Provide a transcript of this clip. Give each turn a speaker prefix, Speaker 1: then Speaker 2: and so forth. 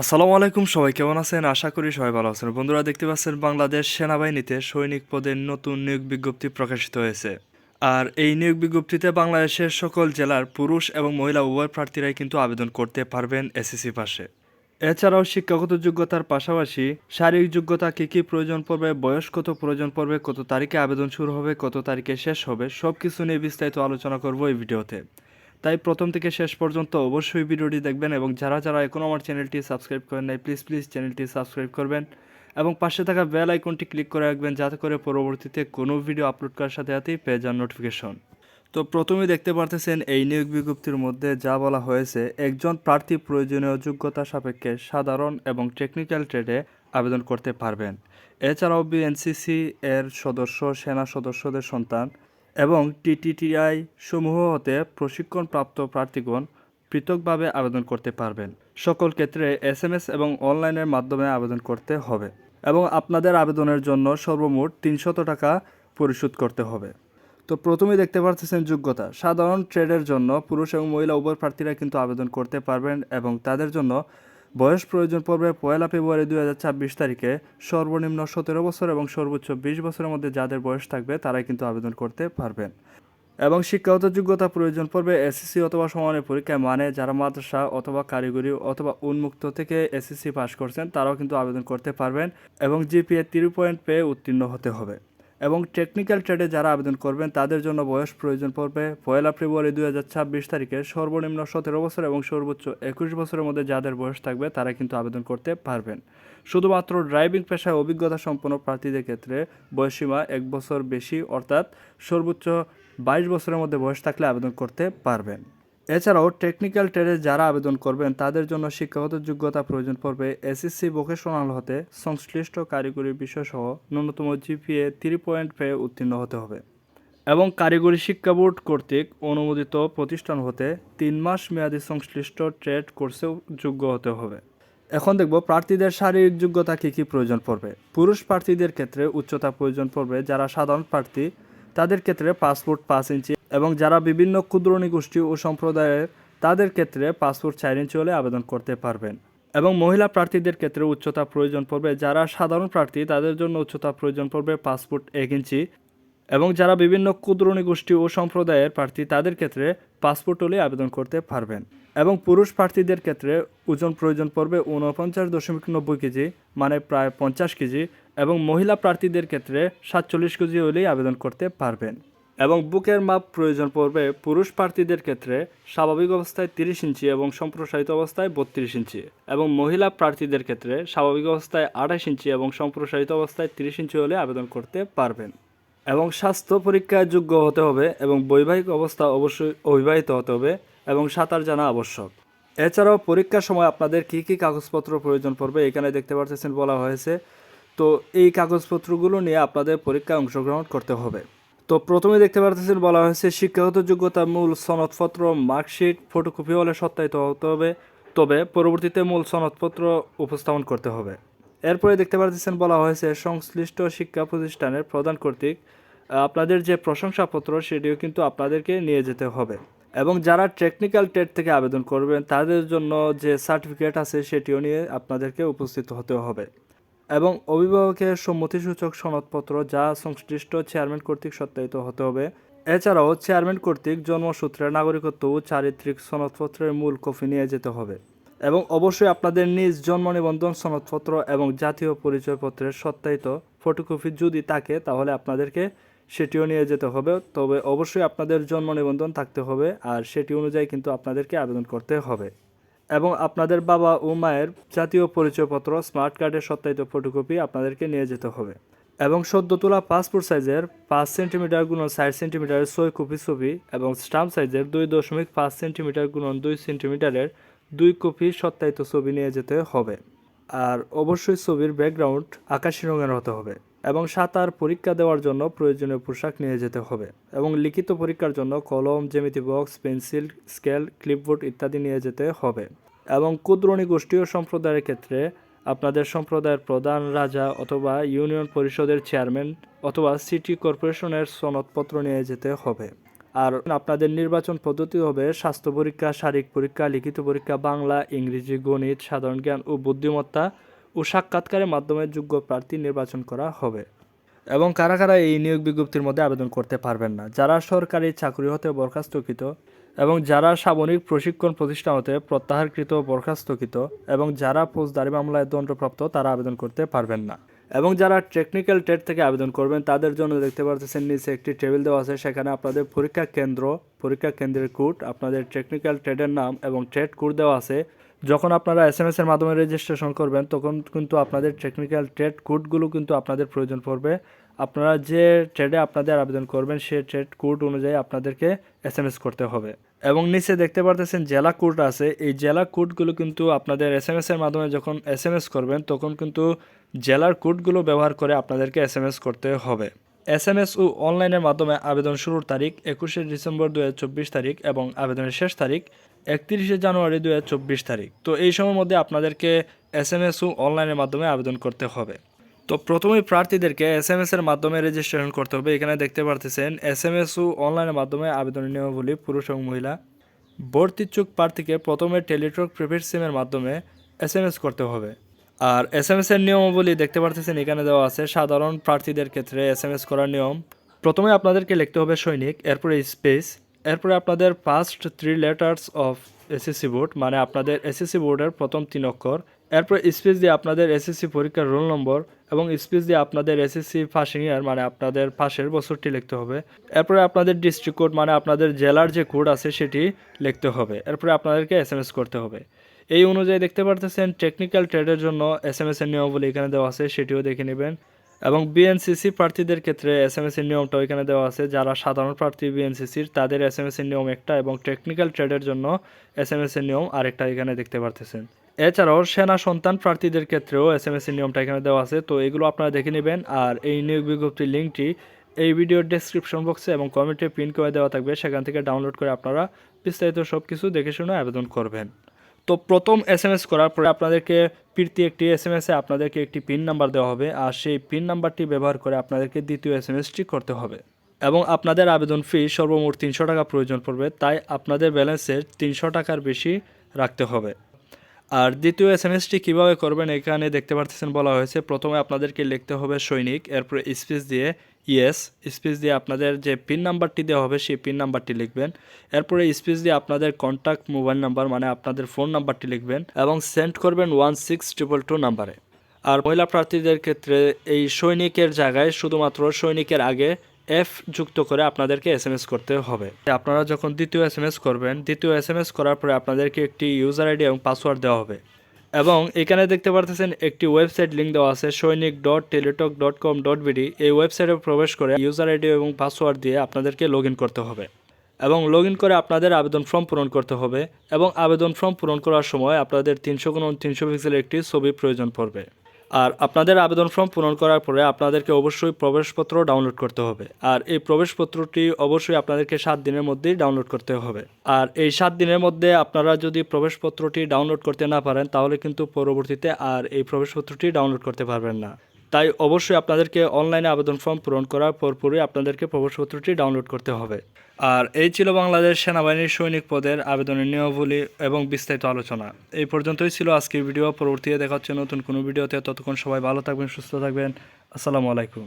Speaker 1: আসসালামু আলাইকুম, সবাই কেমন আছেন? আশা করি সবাই ভালো আছেন। বন্ধুরা, দেখতে পাচ্ছেন বাংলাদেশ সেনাবাহিনীতে সৈনিক পদের নতুন নিয়োগ বিজ্ঞপ্তি প্রকাশিত হয়েছে। আর এই নিয়োগ বিজ্ঞপ্তিতে বাংলাদেশের সকল জেলার পুরুষ এবং মহিলা উভয় প্রার্থীরাই কিন্তু আবেদন করতে পারবেন এসএসসি পাশে। এছাড়াও শিক্ষাগত যোগ্যতার পাশাপাশি শারীরিক যোগ্যতা কী কী প্রয়োজন পড়বে, বয়স কত প্রয়োজন পড়বে, কত তারিখে আবেদন শুরু হবে, কত তারিখে শেষ হবে সব কিছু নিয়ে বিস্তারিত আলোচনা করব এই ভিডিওতে। তাই প্রথম থেকে শেষ পর্যন্ত অবশ্যই ভিডিওটি দেখবেন এবং যারা যারা এখনও আমার চ্যানেলটি সাবস্ক্রাইব করেন নাই প্লিজ প্লিজ চ্যানেলটি সাবস্ক্রাইব করবেন এবং পাশে থাকা বেল আইকনটি ক্লিক করে রাখবেন যাতে করে পরবর্তীতে কোনো ভিডিও আপলোড করার সাথে সাথেই পেয়ে যান নোটিফিকেশন তো প্রথমেই দেখতে পারতেছেন এই নিয়োগ বিজ্ঞপ্তির মধ্যে যা বলা হয়েছে, একজন প্রার্থী প্রয়োজনীয় যোগ্যতা সাপেক্ষে সাধারণ এবং টেকনিক্যাল ট্রেডে আবেদন করতে পারবেন। এছাড়াও বিএনসিসি এর সদস্য, সেনা সদস্যদের সন্তান এবং টিটিটিআই সমূহ হতে প্রশিক্ষণপ্রাপ্ত প্রার্থীগণ পৃথকভাবে আবেদন করতে পারবেন। সকল ক্ষেত্রে এস এম এস এবং অনলাইনের মাধ্যমে আবেদন করতে হবে এবং আপনাদের আবেদনের জন্য সর্বমোট তিনশত টাকা পরিশোধ করতে হবে। তো প্রথমেই দেখতে পাচ্ছেন যোগ্যতা। সাধারণ ট্রেডের জন্য পুরুষ এবং মহিলা উভয় প্রার্থীরা কিন্তু আবেদন করতে পারবেন এবং তাদের জন্য বয়স প্রয়োজন পড়বে পয়লা ফেব্রুয়ারি দুই হাজার ছাব্বিশ তারিখে সর্বনিম্ন সতেরো বছর এবং সর্বোচ্চ বিশ বছরের মধ্যে যাদের বয়স থাকবে, তারাই কিন্তু আবেদন করতে পারবেন। এবং শিক্ষাগত যোগ্যতা প্রয়োজন পড়বে এসএসসি অথবা সমানের পরীক্ষায় মানে যারা মাদ্রাসা অথবা কারিগরি অথবা উন্মুক্ত থেকে এসএসসি পাস করছেন, তারাও কিন্তু আবেদন করতে পারবেন এবং জিপিএ থ্রি পয়েন্ট পেয়ে উত্তীর্ণ হতে হবে। এবং টেকনিক্যাল ট্রেডে যারা আবেদন করবেন, তাদের জন্য বয়স প্রয়োজন পড়বে পয়লা ফেব্রুয়ারি দুই হাজার ছাব্বিশ তারিখে। সর্বনিম্ন সতেরো বছর এবং সর্বোচ্চ একুশ বছরের মধ্যে যাদের বয়স থাকবে, তারা কিন্তু আবেদন করতে পারবেন। শুধুমাত্র ড্রাইভিং পেশায় অভিজ্ঞতা সম্পন্ন প্রার্থীদের ক্ষেত্রে বয়সীমা এক বছর বেশি, অর্থাৎ সর্বোচ্চ বাইশ বছরের মধ্যে বয়স থাকলে আবেদন করতে পারবেন। এছাড়াও টেকনিক্যাল ট্রেডে যারা আবেদন করবেন, তাদের জন্য শিক্ষাগত যোগ্যতা প্রয়োজন পড়বে এসএসসি ভোকেশনাল হতে। সংশ্লিষ্ট কারিগরি বিষয়সহ ন্যূনতম জিপিএ থ্রি পয়েন্ট পেয়ে উত্তীর্ণ হতে হবে। এবং কারিগরি শিক্ষা বোর্ড কর্তৃক অনুমোদিত প্রতিষ্ঠান হতে তিন মাস মেয়াদী সংশ্লিষ্ট ট্রেড কোর্সেও যোগ্য হতে হবে। এখন দেখব প্রার্থীদের শারীরিক যোগ্যতা কী কী প্রয়োজন পড়বে। পুরুষ প্রার্থীদের ক্ষেত্রে উচ্চতা প্রয়োজন পড়বে, যারা সাধারণ প্রার্থী, তাদের ক্ষেত্রে পাসপোর্ট পাঁচ ইঞ্চি এবং যারা বিভিন্ন ক্ষুদ্র গোষ্ঠী ও সম্প্রদায়ের, তাদের ক্ষেত্রে পাসপোর্ট চার ইঞ্চি হলে আবেদন করতে পারবেন। এবং মহিলা প্রার্থীদের ক্ষেত্রে উচ্চতা প্রয়োজন পড়বে। যারা সাধারণ প্রার্থী, তাদের জন্য উচ্চতা প্রয়োজন পড়বে পাসপোর্ট এক ইঞ্চি। এবং যারা বিভিন্ন ক্ষুদ্র গোষ্ঠী ও সম্প্রদায়ের প্রার্থী, তাদের ক্ষেত্রে পাসপোর্ট হলে আবেদন করতে পারবেন। এবং পুরুষ প্রার্থীদের ক্ষেত্রে ওজন প্রয়োজন পড়বে ঊনপঞ্চাশ দশমিক নব্বই কেজি মানে প্রায় পঞ্চাশ কেজি। এবং মহিলা প্রার্থীদের ক্ষেত্রে সাতচল্লিশ কেজি হলেই আবেদন করতে পারবেন। এবং বুকের মাপ প্রয়োজন পড়বে পুরুষ প্রার্থীদের ক্ষেত্রে স্বাভাবিক অবস্থায় তিরিশ ইঞ্চি এবং সম্প্রসারিত অবস্থায় বত্রিশ ইঞ্চি এবং মহিলা প্রার্থীদের ক্ষেত্রে স্বাভাবিক অবস্থায় আঠাশ ইঞ্চি এবং সম্প্রসারিত অবস্থায় তিরিশ ইঞ্চি হলে আবেদন করতে পারবেন। এবং স্বাস্থ্য পরীক্ষায় যোগ্য হতে হবে এবং বৈবাহিক অবস্থা অবশ্যই অবিবাহিত হতে হবে এবং সাঁতার জানা আবশ্যক। এছাড়াও পরীক্ষার সময় আপনাদের কী কী কাগজপত্র প্রয়োজন পড়বে এখানে দেখতে পাচ্ছেন বলা হয়েছে। তো এই কাগজপত্রগুলো নিয়ে আপনাদের পরীক্ষায় অংশগ্রহণ করতে হবে। তো প্রথমে দেখতে পারতেছেন বলা হয়েছে, শিক্ষাগত যোগ্যতা মূল সনদপত্র, মার্কশিট, ফটোকপি হলে সত্যায়িত হতে হবে, তবে পরবর্তীতে মূল সনদপত্র উপস্থাপন করতে হবে। এরপরে দেখতে পারতেছেন বলা হয়েছে, সংশ্লিষ্ট শিক্ষা প্রতিষ্ঠানের প্রধান কর্তৃক আপনাদের যে প্রশংসাপত্র সেটিও কিন্তু আপনাদেরকে নিয়ে যেতে হবে। এবং যারা টেকনিক্যাল ট্রেড থেকে আবেদন করবেন, তাদের জন্য যে সার্টিফিকেট আছে সেটিও নিয়ে আপনাদেরকে উপস্থিত হতে হবে। এবং অভিভাবকের সম্মতিসূচক সনদপত্র যা সংশ্লিষ্ট চেয়ারম্যান কর্তৃক সত্যায়িত হতে হবে। এছাড়াও চেয়ারম্যান কর্তৃক জন্মসূত্রে নাগরিকত্ব ও চারিত্রিক সনদপত্রের মূল কপি নিয়ে যেতে হবে এবং অবশ্যই আপনাদের নিজ জন্ম নিবন্ধন সনদপত্র এবং জাতীয় পরিচয়পত্রের সত্যায়িত ফটোকপি যদি থাকে, তাহলে আপনাদেরকে সেটিও নিয়ে যেতে হবে। তবে অবশ্যই আপনাদের জন্ম নিবন্ধন থাকতে হবে আর সেটি অনুযায়ী কিন্তু আপনাদেরকে আবেদন করতে হবে। এবং আপনাদের বাবা ও মায়ের জাতীয় পরিচয়পত্র স্মার্ট কার্ডের সত্যায়িত ফটোকপি আপনাদেরকে নিয়ে যেতে হবে। এবং সদ্য তোলা পাসপোর্ট সাইজের পাঁচ সেন্টিমিটার গুণন ষাট সেন্টিমিটারের ছয় কপি ছবি এবং স্টাম্প সাইজের দুই দশমিক পাঁচ সেন্টিমিটার গুণন দুই সেন্টিমিটারের দুই কপি সত্যায়িত ছবি নিয়ে যেতে হবে। আর অবশ্যই ছবির ব্যাকগ্রাউন্ড আকাশি রঙের হতে হবে এবং সাঁতার পরীক্ষা দেওয়ার জন্য প্রয়োজনীয় পোশাক নিয়ে যেতে হবে এবং লিখিত পরীক্ষার জন্য কলম, জ্যামিতি বক্স পেন্সিল স্কেল ক্লিপবোর্ড ইত্যাদি নিয়ে যেতে হবে। এবং ক্ষুদ্রণী গোষ্ঠী ও সম্প্রদায়ের ক্ষেত্রে আপনাদের সম্প্রদায়ের প্রধান রাজা অথবা ইউনিয়ন পরিষদের চেয়ারম্যান অথবা সিটি কর্পোরেশনের সনদপত্র নিয়ে যেতে হবে। আর আপনাদের নির্বাচন পদ্ধতি হবে স্বাস্থ্য পরীক্ষা, শারীরিক পরীক্ষা, লিখিত পরীক্ষা, বাংলা, ইংরেজি, গণিত, সাধারণ জ্ঞান ও বুদ্ধিমত্তা ও সাক্ষাৎকারের মাধ্যমে যোগ্য প্রার্থী নির্বাচন করা হবে। এবং কারা কারা এই নিয়োগ বিজ্ঞপ্তির মধ্যে আবেদন করতে পারবেন না? যারা সরকারি চাকরি হতে বরখাস্তকৃত এবং যারা সামরিক প্রশিক্ষণ প্রতিষ্ঠান হতে প্রত্যাহারকৃত বরখাস্তকৃত এবং যারা ফৌজদারি মামলায় দণ্ডপ্রাপ্ত, তারা আবেদন করতে পারবেন না। এবং যারা টেকনিক্যাল টেট থেকে আবেদন করবেন, তাদের জন্য দেখতে পারতেছেন, নিচে একটি টেবিল দেওয়া আছে। সেখানে আপনাদের পরীক্ষা কেন্দ্র, পরীক্ষা কেন্দ্রের কোড আপনাদের টেকনিক্যাল ট্রেডের নাম এবং ট্রেড কোড দেওয়া আছে। যখন আপনারা এস এম এস এর মাধ্যমে রেজিস্ট্রেশন করবেন, তখন কিন্তু আপনাদের টেকনিক্যাল ট্রেড কোডগুলো কিন্তু আপনাদের প্রয়োজন পড়বে। আপনারা যে ট্রেডে আপনাদের আবেদন করবেন, সে ট্রেড কোড অনুযায়ী আপনাদেরকে এস এম এস করতে হবে। এবং নিচে দেখতে পারতেছেন জেলা কোড আছে। এই জেলা কোডগুলো কিন্তু আপনাদের এস এম এস এর মাধ্যমে যখন এস এম এস করবেন, তখন কিন্তু জেলার কোডগুলো ব্যবহার করে আপনাদেরকে এস এম এস করতে হবে। এস এম এস ও অনলাইনের মাধ্যমে আবেদন শুরুর তারিখ একুশে ডিসেম্বর দু হাজার চব্বিশ তারিখ এবং আবেদনের শেষ তারিখ একত্রিশে জানুয়ারি দু হাজার চব্বিশ তারিখ। তো এই সময়ের মধ্যে আপনাদেরকে এস এম এস অনলাইনের মাধ্যমে আবেদন করতে হবে। তো প্রথমেই প্রার্থীদেরকে এস এম এস এর মাধ্যমে রেজিস্ট্রেশন করতে হবে। এখানে দেখতে পারতেছেন এস এম এস অনলাইনের মাধ্যমে আবেদনের নিয়মাবলী পুরুষ এবং মহিলা। ভর্তিচ্ছুক প্রার্থীকে প্রথমে টেলিটক প্রিপেড সিমের মাধ্যমে এস এম এস করতে হবে। আর এস এম এস এর নিয়মাবলী দেখতে পারতেছেন, এখানে দেওয়া আছে, সাধারণ প্রার্থীদের ক্ষেত্রে এস এম এস করার নিয়ম। প্রথমে আপনাদেরকে লিখতে হবে সৈনিক, এরপরে স্পেস এরপরে আপনাদের first three letters of SSC board মানে আপনাদের এসএসসি বোর্ডের প্রথম তিন অক্ষর। এরপরে স্পেস দিয়ে আপনাদের এসএসসি পরীক্ষার রোল নম্বর এবং স্পেস দিয়ে আপনাদের এসএসসি পাসিং ইয়ার মানে আপনাদের পাশের বছরটি লিখতে হবে। এরপরে আপনাদের ডিস্ট্রিক্ট কোড মানে আপনাদের জেলার যে কোড আছে সেটি লিখতে হবে। এরপরে আপনাদেরকে এস এম এস করতে হবে। এই অনুযায়ী দেখতে পারতেছেন টেকনিক্যাল ট্রেডের জন্য এস এম এস এর নিয়মাবলী এখানে দেওয়া আছে, সেটিও দেখে নেবেন। এবং বিএনসিসি প্রার্থীদের ক্ষেত্রে এস এম এস এর নিয়মটাও এখানে দেওয়া আছে। যারা সাধারণ প্রার্থী বিএনসিসির তাদের এস এম এস এর নিয়ম একটা এবং টেকনিক্যাল ট্রেডের জন্য এস এম এস এর নিয়ম আরেকটা এখানে দেখতে পারতেছেন। এছাড়াও সেনা সন্তান প্রার্থীদের ক্ষেত্রেও এস এম এস এর নিয়মটা এখানে দেওয়া আছে। তো এগুলো আপনারা দেখে নেবেন আর এই নিয়োগ বিজ্ঞপ্তির লিঙ্কটি এই ভিডিওর ডেসক্রিপশন বক্সে এবং কমেন্টে পিন করে দেওয়া থাকবে। সেখান থেকে ডাউনলোড করে আপনারা বিস্তারিত সব কিছু দেখে শুনে আবেদন করবেন। তো প্রথম এস এম এস করার পরে আপনাদেরকে প্রীতি একটি এস এম এসে আপনাদেরকে একটি পিন নাম্বার দেওয়া হবে, আর সেই পিন নাম্বারটি ব্যবহার করে আপনাদেরকে দ্বিতীয় এস এম এসটি করতে হবে। এবং আপনাদের আবেদন ফি সর্বমোট তিনশো টাকা প্রয়োজন পড়বে, তাই আপনাদের ব্যালেন্সের তিনশো টাকার বেশি রাখতে হবে। আর দ্বিতীয় এস এম এসটি কীভাবে করবেন এখানে দেখতে পাচ্ছেন বলা হয়েছে। প্রথমে আপনাদেরকে লিখতে হবে সৈনিক, এরপরে স্পেস দিয়ে ইয়েস স্পেস দিয়ে আপনাদের যে পিন নাম্বারটি দেওয়া হবে সেই পিন নাম্বারটি লিখবেন। এরপরে স্পেস দিয়ে আপনাদের কন্ট্যাক্ট মোবাইল নাম্বার মানে আপনাদের ফোন নাম্বারটি লিখবেন এবং সেন্ড করবেন ওয়ান সিক্স ট্রিপল টু নাম্বারে আর মহিলা প্রার্থীদের ক্ষেত্রে এই সৈনিকের জায়গায় শুধুমাত্র সৈনিকের আগে এফ যুক্ত করে আপনাদেরকে এস এম এস করতে হবে। আপনারা যখন দ্বিতীয় এস এম এস করবেন, দ্বিতীয় এস এম এস করার পরে আপনাদেরকে একটি ইউজার আইডি এবং পাসওয়ার্ড দেওয়া হবে। এবং এখানে দেখতে পারতেছেন একটি ওয়েবসাইট লিঙ্ক দেওয়া আছে, Sainik dot Teletalk dot com dot BD এই ওয়েবসাইটে প্রবেশ করে ইউজার আইডি এবং পাসওয়ার্ড দিয়ে আপনাদেরকে লগ করতে হবে। এবং লগ করে আপনাদের আবেদন ফর্ম পূরণ করতে হবে। এবং আবেদন ফর্ম পূরণ করার সময় আপনাদের তিনশো গুণ তিনশো পিক্সেলের একটি ছবি প্রয়োজন পড়বে। আর আপনাদের আবেদন ফর্ম পূরণ করার পরে আপনাদেরকে অবশ্যই প্রবেশপত্র ডাউনলোড করতে হবে। আর এই প্রবেশপত্রটি অবশ্যই আপনাদেরকে সাত দিনের মধ্যেই ডাউনলোড করতে হবে। আর এই সাত দিনের মধ্যে আপনারা যদি প্রবেশপত্রটি ডাউনলোড করতে না পারেন, তাহলে কিন্তু পরবর্তীতে আর এই প্রবেশপত্রটি ডাউনলোড করতে পারবেন না। তাই অবশ্যই আপনাদেরকে অনলাইনে আবেদন ফর্ম পূরণ করার পরপরই আপনাদেরকে প্রবেশপত্রটি ডাউনলোড করতে হবে। আর এই ছিল বাংলাদেশ সেনাবাহিনীর সৈনিক পদের আবেদনের নিয়মাবলী এবং বিস্তারিত আলোচনা। এই পর্যন্তই ছিল আজকের ভিডিও। পরবর্তীতে দেখা হচ্ছে নতুন কোনো ভিডিওতে। ততক্ষণ সবাই ভালো থাকবেন, সুস্থ থাকবেন। আসসালামু আলাইকুম।